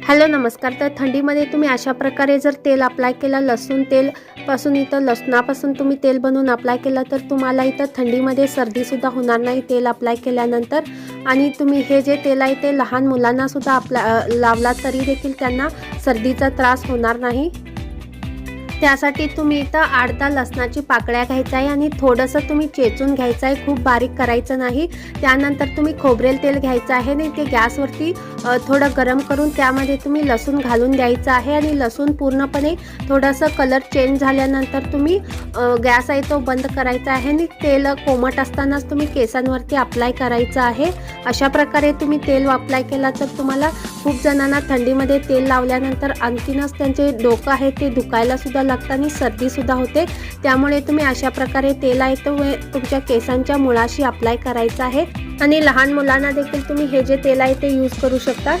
Hello नमस्कार. तर थंडीमध्ये तुम्ही अशा प्रकारे जर तेल अप्लाय केलं लसूण तेल पासून इथं लसणापासून तुम्ही तेल बनवून अप्लाय केलं तर तुम्हाला इथं थंडीमध्ये सर्दीसुद्धा होणार नाही तेल अप्लाय केल्यानंतर. आणि तुम्ही हे जे तेल आहे ते लहान मुलांनासुद्धा आपला लावला तरी देखील त्यांना सर्दीचा त्रास होणार नाही. त्यासाठी तुम्ही इथं आडता लसणाची पाकळ्या घ्यायचा आहे आणि थोडंसं तुम्ही चेचून घ्यायचं आहे खूप बारीक करायचं नाही. त्यानंतर तुम्ही खोबरेल तेल घ्यायचं आहे आणि ते गॅसवरती थोडं गरम करून त्यामध्ये तुम्ही लसूण घालून द्यायचं आहे आणि लसूण पूर्णपणे थोडंसं कलर चेंज झाल्यानंतर तुम्ही गॅस आहे तो बंद करायचा आहे आणि तेल कोमट असतानाच तुम्ही केसांवरती अप्लाय करायचं आहे. अशा प्रकारे तुम्ही तेल अप्लाय केला तर तुम्हाला खूप जणांना थंडीमध्ये तेल लावल्यानंतर आणखीनच त्यांचे डोकं आहे ते दुखायला सुद्धा लागतं आणि सर्दीसुद्धा होते. त्यामुळे तुम्ही अशा प्रकारे तेल आहे तो तुमच्या केसांच्या मुळाशी अप्लाय करायचं आहे. आणि लहान मुलांना देखील तुम्ही हे जे तेल आहे ते यूज करू शकता.